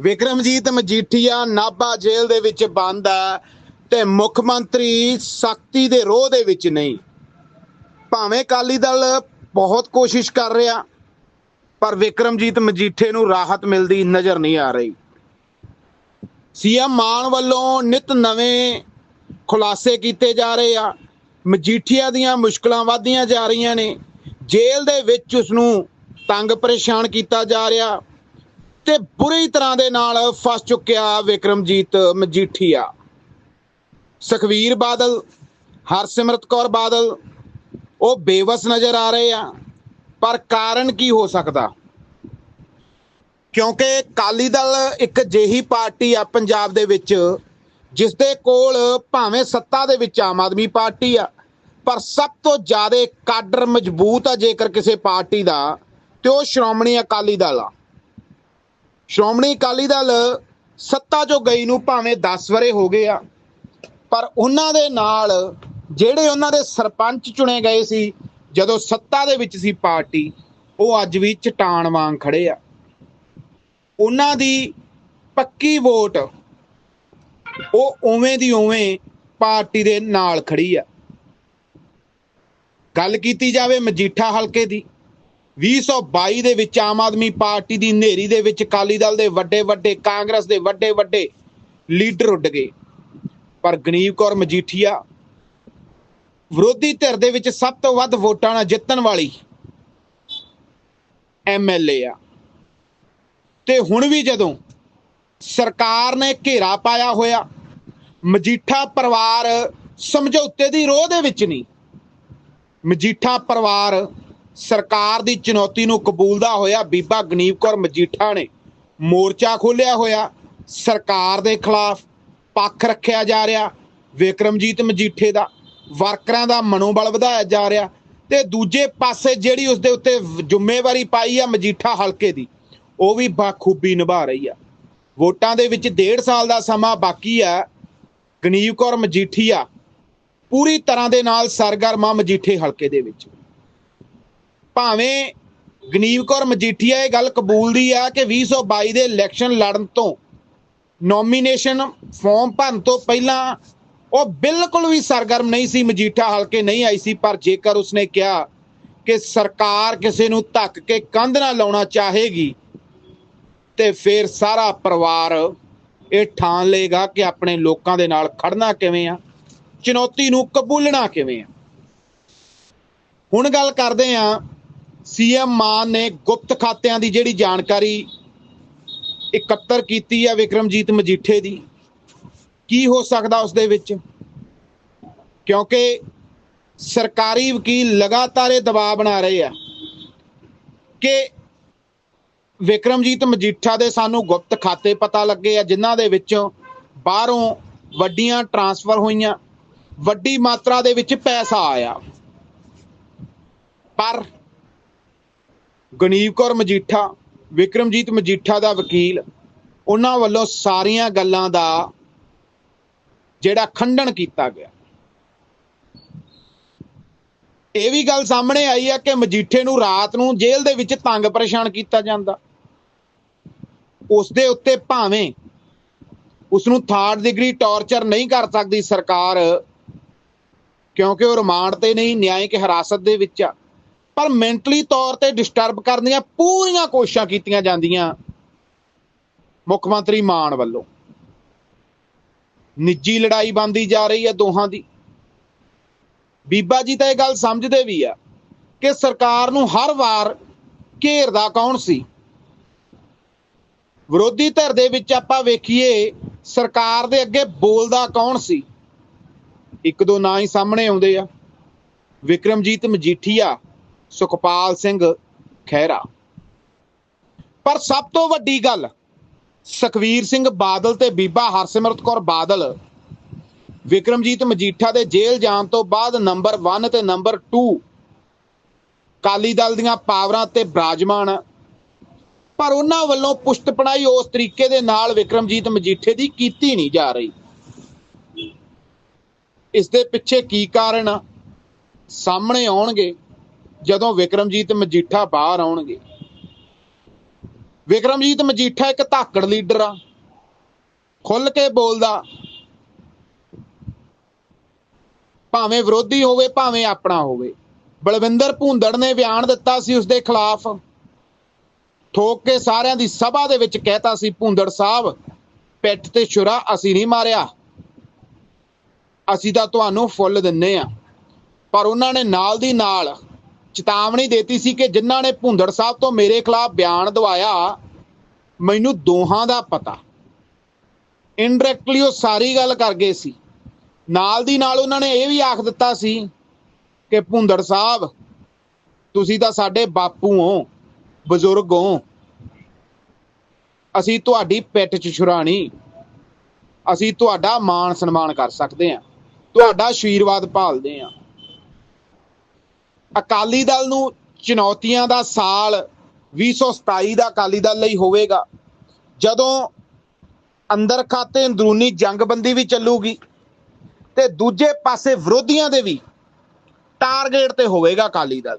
ਵਿਕਰਮਜੀਤ ਮਜੀਠੀਆ ਨਾਭਾ ਜੇਲ੍ਹ ਦੇ ਵਿੱਚ ਬੰਦ ਹੈ ਤੇ ਮੁੱਖ ਮੰਤਰੀ ਸਖਤੀ ਦੇ ਰੋਹ ਦੇ ਵਿੱਚ ਨਹੀਂ। ਭਾਵੇਂ ਅਕਾਲੀ ਦਲ ਬਹੁਤ ਕੋਸ਼ਿਸ਼ ਕਰ ਰਿਹਾ, ਪਰ ਵਿਕਰਮਜੀਤ ਮਜੀਠੇ ਨੂੰ ਰਾਹਤ ਮਿਲਦੀ ਨਜ਼ਰ ਨਹੀਂ ਆ ਰਹੀ। ਸੀਐਮ ਮਾਨ ਵੱਲੋਂ ਨਿਤ ਨਵੇਂ ਖੁਲਾਸੇ ਕੀਤੇ ਜਾ ਰਹੇ ਆ। ਮਜੀਠੀਆ ਦੀਆਂ ਮੁਸ਼ਕਲਾਂ ਵਧਦੀਆਂ ਜਾ ਰਹੀਆਂ ਨੇ। ਜੇਲ੍ਹ ਦੇ ਵਿੱਚ ਉਸ ਨੂੰ ਤੰਗ ਪਰੇਸ਼ਾਨ ਕੀਤਾ ਜਾ ਰਿਹਾ। ਤੇ ਬੁਰੀ ਤਰ੍ਹਾਂ ਦੇ ਨਾਲ ਫਸ ਚੁੱਕਿਆ ਵਿਕਰਮਜੀਤ ਮਜੀਠੀਆ। ਸੁਖਵੀਰ ਬਾਦਲ, ਹਰਸਿਮਰਤ ਕੌਰ ਬਾਦਲ, ਉਹ ਬੇਵਸ ਨਜ਼ਰ ਆ ਰਹੇ ਆ, ਪਰ ਕਾਰਨ ਕੀ ਹੋ ਸਕਦਾ? ਕਿਉਂਕਿ ਕਾਲੀ ਦਲ ਇੱਕ ਜਿਹੀ ਪਾਰਟੀ ਆ ਪੰਜਾਬ ਦੇ ਵਿੱਚ ਜਿਸ ਦੇ ਕੋਲ ਭਾਵੇਂ ਸੱਤਾ ਦੇ ਵਿੱਚ ਆਮ ਆਦਮੀ ਪਾਰਟੀ ਆ, ਪਰ ਸਭ ਤੋਂ ਜ਼ਿਆਦਾ ਕਾਡਰ ਮਜ਼ਬੂਤ ਆ ਜੇਕਰ ਕਿਸੇ ਪਾਰਟੀ ਦਾ, ਤੇ ਉਹ ਸ਼੍ਰੋਮਣੀ ਅਕਾਲੀ ਦਲ ਆ। ਸ਼੍ਰੋਮਣੀ ਅਕਾਲੀ ਦਲ ਸੱਤਾ 'ਚੋਂ ਗਈ ਨੂੰ ਭਾਵੇਂ 10 ਵਰੇ ਹੋ ਗਏ ਆ, ਪਰ ਉਹਨਾਂ ਦੇ ਨਾਲ ਜਿਹੜੇ ਉਹਨਾਂ ਦੇ ਸਰਪੰਚ ਚੁਣੇ ਗਏ ਸੀ, ਜਦੋਂ ਸੱਤਾ ਦੇ ਵਿੱਚ ਸੀ ਪਾਰਟੀ, ਉਹ ਅੱਜ ਵੀ ਚਟਾਨ ਵਾਂਗ ਖੜੇ ਆ। ਉਹਨਾਂ ਦੀ ਪੱਕੀ ਵੋਟ, ਉਹ ਉਵੇਂ ਦੀ ਉਵੇਂ ਪਾਰਟੀ ਦੇ ਨਾਲ ਖੜੀ ਆ। ਗੱਲ ਕੀਤੀ ਜਾਵੇ ਮਜੀਠਾ ਹਲਕੇ ਦੀ 2022 ਦੇ ਵਿੱਚ ਆਮ ਆਦਮੀ ਪਾਰਟੀ ਦੀ ਨੇਰੀ ਦੇ ਵਿੱਚ ਅਕਾਲੀ ਦਲ ਦੇ ਵੱਡੇ ਵੱਡੇ, ਕਾਂਗਰਸ ਦੇ ਵੱਡੇ ਵੱਡੇ ਲੀਡਰ ਉੱਡ ਗਏ। ਪਰ ਗਨੀਵ ਕੌਰ ਮਜੀਠੀਆ ਵਿਰੋਧੀ ਧਿਰ ਦੇ ਵਿੱਚ ਸਭ ਤੋਂ ਵੱਧ ਵੋਟਾਂ ਨਾਲ ਜਿੱਤਣ ਵਾਲੀ ਐਮਐਲਏ ਆ। ਤੇ ਹੁਣ ਵੀ ਜਦੋਂ ਸਰਕਾਰ ਨੇ ਘੇਰਾ ਪਾਇਆ ਹੋਇਆ, ਮਜੀਠਾ ਪਰਿਵਾਰ ਸਮਝੌਤੇ ਦੀ ਰੋਹ ਦੇ ਵਿੱਚ ਨਹੀਂ, ਮਜੀਠਾ ਪਰਿਵਾਰ ਸਰਕਾਰ ਦੀ ਚੁਣੌਤੀ ਨੂੰ ਕਬੂਲਦਾ ਹੋਇਆ ਬੀਬਾ ਗਨੀਵ ਕੌਰ ਮਜੀਠਾ ਨੇ ਮੋਰਚਾ ਖੋਲ੍ਹਿਆ ਹੋਇਆ। ਸਰਕਾਰ ਦੇ ਖਿਲਾਫ ਪੱਖ ਰੱਖਿਆ ਜਾ ਰਿਹਾ। ਵਿਕਰਮਜੀਤ ਮਜੀਠੇ ਦਾ, ਵਰਕਰਾਂ ਦਾ ਮਨੋਬਲ ਵਧਾਇਆ ਜਾ ਰਿਹਾ। ਤੇ ਦੂਜੇ ਪਾਸੇ ਜਿਹੜੀ ਉਸ ਦੇ ਉੱਤੇ ਜ਼ਿੰਮੇਵਾਰੀ ਪਾਈ ਆ ਮਜੀਠਾ ਹਲਕੇ ਦੀ, ਉਹ ਵੀ ਬਾਖੂਬੀ ਨਿਭਾ ਰਹੀ ਆ। ਵੋਟਾਂ ਦੇ ਵਿੱਚ ਡੇਢ ਸਾਲ ਦਾ ਸਮਾਂ ਬਾਕੀ ਆ। ਗਨੀਵ ਕੌਰ ਮਜੀਠੀਆ ਪੂਰੀ ਤਰ੍ਹਾਂ ਦੇ ਨਾਲ ਸਰਗਰਮ ਆ ਮਜੀਠੇ ਹਲਕੇ ਦੇ ਵਿੱਚ। ਭਾਵੇਂ ਗਨੀਵ ਕੌਰ ਮਜੀਠੀਆ ਇਹ ਗੱਲ ਕਬੂਲਦੀ ਆ ਕਿ 2022 ਦੇ ਇਲੈਕਸ਼ਨ ਲੜਨ ਤੋਂ ਨੋਮੀਨੇਸ਼ਨ ਫਾਰਮ ਭਰਨ ਤੋਂ ਪਹਿਲਾਂ ਉਹ ਬਿਲਕੁਲ ਵੀ ਸਰਗਰਮ ਨਹੀਂ ਸੀ, ਮਜੀਠਾ ਹਲਕੇ ਨਹੀਂ ਆਈ ਸੀ, ਪਰ ਜੇਕਰ ਉਸਨੇ ਕਿਹਾ ਕਿ ਸਰਕਾਰ ਕਿਸੇ ਨੂੰ ਧੱਕ ਕੇ ਕੰਧ ਨਾ ਲਾਉਣਾ ਚਾਹੇਗੀ ਤੇ ਫਿਰ ਸਾਰਾ ਪਰਿਵਾਰ ਇਹ ਠਾਣ ਲਏਗਾ ਕਿ ਆਪਣੇ ਲੋਕਾਂ ਦੇ ਨਾਲ ਖੜਨਾ ਕਿਵੇਂ ਆ, ਚੁਣੌਤੀ ਨੂੰ ਕਬੂਲਣਾ ਕਿਵੇਂ ਆ। ਹੁਣ ਗੱਲ ਕਰਦੇ ਆ ਸੀਐਮ ਮਾਨ ਨੇ ਗੁਪਤ ਖਾਤਿਆਂ ਦੀ ਜਿਹੜੀ ਜਾਣਕਾਰੀ ਇਕੱਤਰ ਕੀਤੀ ਆ ਵਿਕਰਮਜੀਤ ਮਜੀਠੇ ਦੀ, ਕੀ ਹੋ ਸਕਦਾ ਉਸ ਦੇ ਵਿੱਚ? ਕਿਉਂਕਿ ਸਰਕਾਰੀ ਵਕੀਲ ਲਗਾਤਾਰ ਇਹ ਦਬਾਅ ਬਣਾ ਰਹੇ ਆ ਕਿ ਵਿਕਰਮਜੀਤ ਮਜੀਠਾ ਦੇ ਸਾਨੂੰ ਗੁਪਤ ਖਾਤੇ ਪਤਾ ਲੱਗੇ ਆ, ਜਿਨ੍ਹਾਂ ਦੇ ਵਿੱਚੋਂ ਬਾਹਰੋਂ ਵੱਡੀਆਂ ਟਰਾਂਸਫਰ ਹੋਈਆਂ, ਵੱਡੀ ਮਾਤਰਾ ਦੇ ਵਿੱਚ ਪੈਸਾ ਆਇਆ। ਪਰ ਗਨੀਵ ਕੌਰ ਮਜੀਠਾ, ਵਿਕਰਮਜੀਤ ਮਜੀਠਾ ਦਾ ਵਕੀਲ, ਉਹਨਾਂ ਵੱਲੋਂ ਸਾਰੀਆਂ ਗੱਲਾਂ ਦਾ ਜਿਹੜਾ ਖੰਡਨ ਕੀਤਾ ਗਿਆ। ਇਹ ਵੀ ਗੱਲ ਸਾਹਮਣੇ ਆਈ ਹੈ ਕਿ ਮਜੀਠੇ ਨੂੰ ਰਾਤ ਨੂੰ ਜੇਲ੍ਹ ਦੇ ਵਿੱਚ ਤੰਗ ਪਰੇਸ਼ਾਨ ਕੀਤਾ ਜਾਂਦਾ। ਉਸ ਦੇ ਉੱਤੇ ਭਾਵੇਂ ਉਸ ਨੂੰ ਥਰਡ ਡਿਗਰੀ ਟੌਰਚਰ ਨਹੀਂ ਕਰ ਸਕਦੀ ਸਰਕਾਰ, ਕਿਉਂਕਿ ਉਹ ਰਿਮਾਂਡ ਤੇ ਨਹੀਂ, ਨਿਆਇਕ ਹਿਰਾਸਤ ਦੇ ਵਿੱਚ ਆ। ਪਰ ਮੈਂਟਲੀ ਤੌਰ ਤੇ ਡਿਸਟਰਬ ਕਰਨ ਦੀਆਂ ਪੂਰੀਆਂ ਕੋਸ਼ਿਸ਼ਾਂ ਕੀਤੀਆਂ ਜਾਂਦੀਆਂ ਮੁੱਖ ਮੰਤਰੀ ਮਾਨ ਵੱਲੋਂ। ਨਿੱਜੀ ਲੜਾਈ ਬੰਦੀ ਜਾ ਰਹੀ ਹੈ ਦੋਹਾਂ ਦੀ। ਬੀਬਾ ਜੀ ਤਾਂ ਇਹ ਗੱਲ ਸਮਝਦੇ ਵੀ ਆ ਕਿ ਸਰਕਾਰ ਨੂੰ ਹਰ ਵਾਰ ਘੇਰਦਾ ਕੌਣ ਸੀ? ਵਿਰੋਧੀ ਧਿਰ ਦੇ ਵਿੱਚ ਆਪਾਂ ਵੇਖੀਏ, ਸਰਕਾਰ ਦੇ ਅੱਗੇ ਬੋਲਦਾ ਕੌਣ ਸੀ? ਇੱਕ ਦੋ ਨਾਂ ਹੀ ਸਾਹਮਣੇ ਆਉਂਦੇ ਆ। ਵਿਕਰਮਜੀਤ ਮਜੀਠੀਆ ਸੁਖਪਾਲ ਸਿੰਘ ਖਹਿਰਾ। ਪਰ ਸਭ ਤੋਂ ਵੱਡੀ ਗੱਲ, ਸੁਖਵੀਰ ਸਿੰਘ ਬਾਦਲ ਤੇ ਬੀਬਾ ਹਰਸਿਮਰਤ ਕੌਰ ਬਾਦਲ, ਵਿਕਰਮਜੀਤ ਮਜੀਠਾ ਦੇ ਜੇਲ੍ਹ ਜਾਣ ਤੋਂ ਬਾਅਦ ਨੰਬਰ 1 ਤੇ ਨੰਬਰ 2 ਕਾਲੀ ਦਲ ਦੀਆਂ ਪਾਵਰਾਂ ਤੇ ਬਰਾਜਮਾਨ ਪਰ ਉਹਨਾਂ ਵੱਲੋਂ ਪੁਸ਼ਤਪਣਾਈ ਉਸ ਤਰੀਕੇ ਦੇ ਨਾਲ ਵਿਕਰਮਜੀਤ ਮਜੀਠੇ ਦੀ ਕੀਤੀ ਨਹੀਂ ਜਾ ਰਹੀ। ਇਸ ਦੇ ਪਿੱਛੇ ਕੀ ਕਾਰਨ ਸਾਹਮਣੇ ਆਉਣਗੇ। ਜਦੋਂ ਵਿਕਰਮਜੀਤ ਮਜੀਠਾ ਬਾਹਰ ਆਉਣਗੇ। ਵਿਕਰਮਜੀਤ ਮਜੀਠਾ ਇੱਕ ਧਾਕੜ ਲੀਡਰ ਆ। ਖੁੱਲ ਕੇ ਬੋਲਦਾ, ਭਾਵੇਂ ਵਿਰੋਧੀ ਹੋਵੇ, ਭਾਵੇਂ ਆਪਣਾ ਹੋਵੇ। ਬਲਵਿੰਦਰ ਭੁੰਦੜ ਨੇ ਬਿਆਨ ਦਿੱਤਾ ਸੀ ਉਸ ਦੇ ਖਿਲਾਫ। ਠੋਕ ਕੇ ਸਾਰਿਆਂ ਦੀ ਸਭਾ ਦੇ ਵਿੱਚ ਕਹਿਤਾ ਸੀ, ਭੁੰਦੜ ਸਾਹਿਬ, ਪਿੱਠ ਤੇ ਛੁਰਾ ਅਸੀਂ ਨਹੀਂ ਮਾਰਿਆ। ਅਸੀਂ ਤਾਂ ਤੁਹਾਨੂੰ ਫੁੱਲ ਦਿੰਨੇ ਆ। ਪਰ ਉਹਨਾਂ ਨੇ ਨਾਲ ਦੀ ਨਾਲ ਚੇਤਾਵਨੀ ਦੇਤੀ ਸੀ ਕਿ ਜਿਨ੍ਹਾਂ ਨੇ ਭੁੰਦੜ ਸਾਹਿਬ ਤੋਂ ਮੇਰੇ ਖਿਲਾਫ ਬਿਆਨ ਦਵਾਇਆ, ਮੈਨੂੰ ਦੋਹਾਂ ਦਾ ਪਤਾ। ਇਨਡਾਇਰੈਕਟਲੀ ਉਹ ਸਾਰੀ ਗੱਲ ਕਰ ਗਏ ਸੀ। ਨਾਲ ਦੀ ਨਾਲ ਉਹਨਾਂ ਨੇ ਇਹ ਵੀ ਆਖ ਦਿੱਤਾ ਸੀ ਕਿ ਭੁੰਦੜ ਸਾਹਿਬ, ਤੁਸੀਂ ਤਾਂ ਸਾਡੇ ਬਾਪੂ ਹੋ, ਬਜ਼ੁਰਗ ਹੋ। ਅਸੀਂ ਤੁਹਾਡੀ ਪਿੱਠ 'ਚ ਛੁਰਾਣੀ। ਅਸੀਂ ਤੁਹਾਡਾ ਮਾਣ ਸਨਮਾਨ ਕਰ ਸਕਦੇ ਹਾਂ। ਤੁਹਾਡਾ ਆਸ਼ੀਰਵਾਦ ਭਾਲਦੇ ਹਾਂ। ਅਕਾਲੀ ਦਲ ਨੂੰ ਚੁਣੌਤੀਆਂ ਦਾ ਸਾਲ 2027 ਦਾ ਅਕਾਲੀ ਦਲ ਲਈ ਹੋਵੇਗਾ। ਜਦੋਂ ਅੰਦਰ ਖਾਤੇ ਅੰਦਰੂਨੀ ਜੰਗਬੰਦੀ ਵੀ ਚੱਲੂਗੀ ਤੇ ਦੂਜੇ ਪਾਸੇ ਵਿਰੋਧੀਆਂ ਦੇ ਵੀ ਟਾਰਗੇਟ ਤੇ ਹੋਵੇਗਾ ਅਕਾਲੀ ਦਲ।